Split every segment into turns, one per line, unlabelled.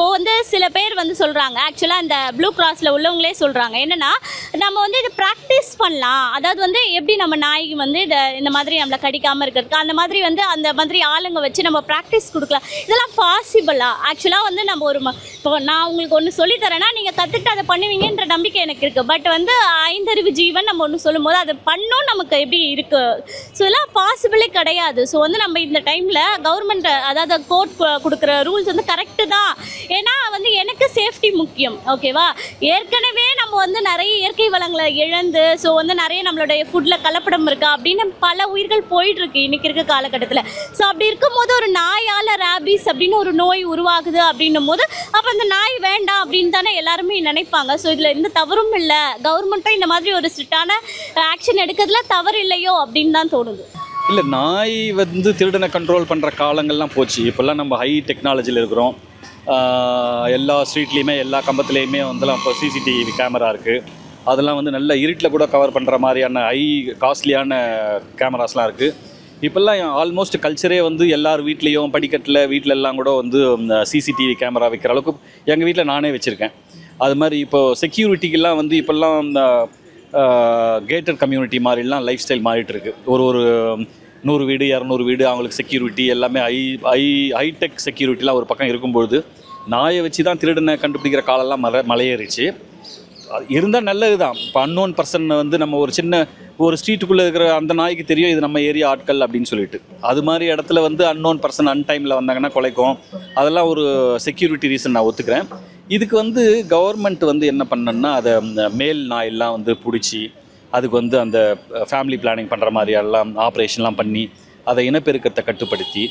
இப்போது வந்து சில பேர் வந்து சொல்கிறாங்க ஆக்சுவலாக அந்த ப்ளூ கிராஸில் உள்ளவங்களே சொல்கிறாங்க என்னென்னா நம்ம வந்து இது ப்ராக்டிஸ் பண்ணலாம். அதாவது வந்து எப்படி நம்ம நாய்க்கு வந்து இதை இந்த மாதிரி நம்மளை கடிக்காமல் இருக்கிறதுக்கு அந்த மாதிரி வந்து அந்த மாதிரி ஆளுங்க வச்சு நம்ம ப்ராக்டிஸ் கொடுக்கலாம். இதெல்லாம் பாசிபிளா ஆக்சுவலாக வந்து நம்ம ஒரு ம- இப்போ நான் உங்களுக்கு ஒன்று சொல்லித்தரேன்னா நீங்கள் கற்றுக்கிட்டு அதை பண்ணுவீங்கன்ற நம்பிக்கை எனக்கு இருக்குது பட் வந்து ஐந்தறிவு ஜீவன் நம்ம ஒன்று சொல்லும்போது அது பண்ணும் நமக்கு எப்படி இருக்குது ஸோ இதெல்லாம் பாசிபிளே கிடையாது. ஸோ வந்து நம்ம இந்த டைமில் கவர்மெண்ட் அதாவது கோர்ட் கொடுக்குற ரூல்ஸ் வந்து கரெக்டு தான். ஏன்னா வந்து எனக்கு சேஃப்டி முக்கியம். ஓகேவா ஏற்கனவே நம்ம வந்து நிறைய இயற்கை வளங்களை இழந்து ஸோ வந்து நிறைய நம்மளுடைய ஃபுட்டில் கலப்படம் இருக்கா அப்படின்னு பல உயிர்கள் போயிட்டுருக்கு இன்றைக்கி இருக்க காலகட்டத்தில். ஸோ அப்படி இருக்கும்போது ஒரு நாயால் ரேபீஸ் அப்படின்னு ஒரு நோய் உருவாகுது அப்படின்னும் போது அப்போ அந்த நாய் வேண்டாம் அப்படின்னு தானே எல்லாருமே நினைப்பாங்க. ஸோ இதில் எந்த தவறும் இல்லை. கவர்மெண்ட்டும் இந்த மாதிரி ஒரு ஸ்ட்ரிக்டான ஆக்ஷன் எடுக்கிறதுல தவறு இல்லையோ அப்படின்னு தான் தோணுது.
இல்லை நாய் வந்து திருடனை கண்ட்ரோல் பண்ணுற காலங்கள்லாம் போச்சு. இப்போல்லாம் நம்ம ஹை டெக்னாலஜியில் இருக்கிறோம். எல்லா ஸ்ட்ரீட்லேயுமே எல்லா கம்பத்துலேயுமே வந்துலாம் இப்போ சிசிடிவி கேமரா இருக்குது அதெல்லாம் வந்து நல்ல இருட்டில் கூட கவர் பண்ணுற மாதிரியான ஹை காஸ்ட்லியான கேமராஸ்லாம் இருக்குது இப்போல்லாம் ஆல்மோஸ்ட் கல்ச்சரே வந்து எல்லார் வீட்லேயும் படிக்கட்டில் வீட்டில எல்லாம் கூட வந்து சிசிடிவி கேமரா வைக்கிற அளவுக்கு எங்கள் வீட்டில் நானே வச்சுருக்கேன். அது மாதிரி இப்போது செக்யூரிட்டிக்கெல்லாம் வந்து இப்போல்லாம் இந்த கேட்டட் கம்யூனிட்டி மாதிரிலாம் லைஃப் ஸ்டைல் மாறிட்டுருக்கு. ஒரு ஒரு நூறு வீடு இரநூறு வீடு அவங்களுக்கு செக்யூரிட்டி எல்லாமே ஐ ஐ ஹைடெக் செக்யூரிட்டிலாம் ஒரு பக்கம் இருக்கும்பொழுது நாயை வச்சு தான் திருடனை கண்டுபிடிக்கிற காலம்லாம் மலை மலையேறிச்சு. இருந்தால் நல்லது தான் இப்போ அன்னோன் பர்சன் வந்து நம்ம ஒரு சின்ன ஒரு ஸ்ட்ரீட்டுக்குள்ளே இருக்கிற அந்த நாய்க்கு தெரியும் இது நம்ம ஏரியா ஆட்கள் அப்படின்னு சொல்லிட்டு. அது மாதிரி இடத்துல வந்து அன்னோன் பர்சன் அன்டைமில் வந்தாங்கன்னா குலைக்கும். அதெல்லாம் ஒரு செக்யூரிட்டி ரீசன் நான் ஒத்துக்கிறேன். இதுக்கு வந்து கவர்மெண்ட் வந்து என்ன பண்ணணும்னா அதை மேல் நாயெல்லாம் வந்து பிடிச்சி அதுக்கு வந்து அந்த ஃபேமிலி பிளானிங் பண்ணுற மாதிரி எல்லாம் ஆப்ரேஷன்லாம் பண்ணி அதை இனப்பெருக்கத்தை கட்டுப்படுத்தி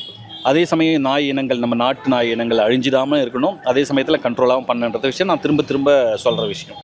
அதே சமயம் நாய் இனங்கள் நம்ம நாட்டு நாய் இனங்கள் அழிஞ்சிடாமல் இருக்கணும். அதே சமயத்தில் கண்ட்ரோலாகவும் பண்ணுன்ற விஷயம் நான் திரும்ப திரும்ப சொல்கிற விஷயம்.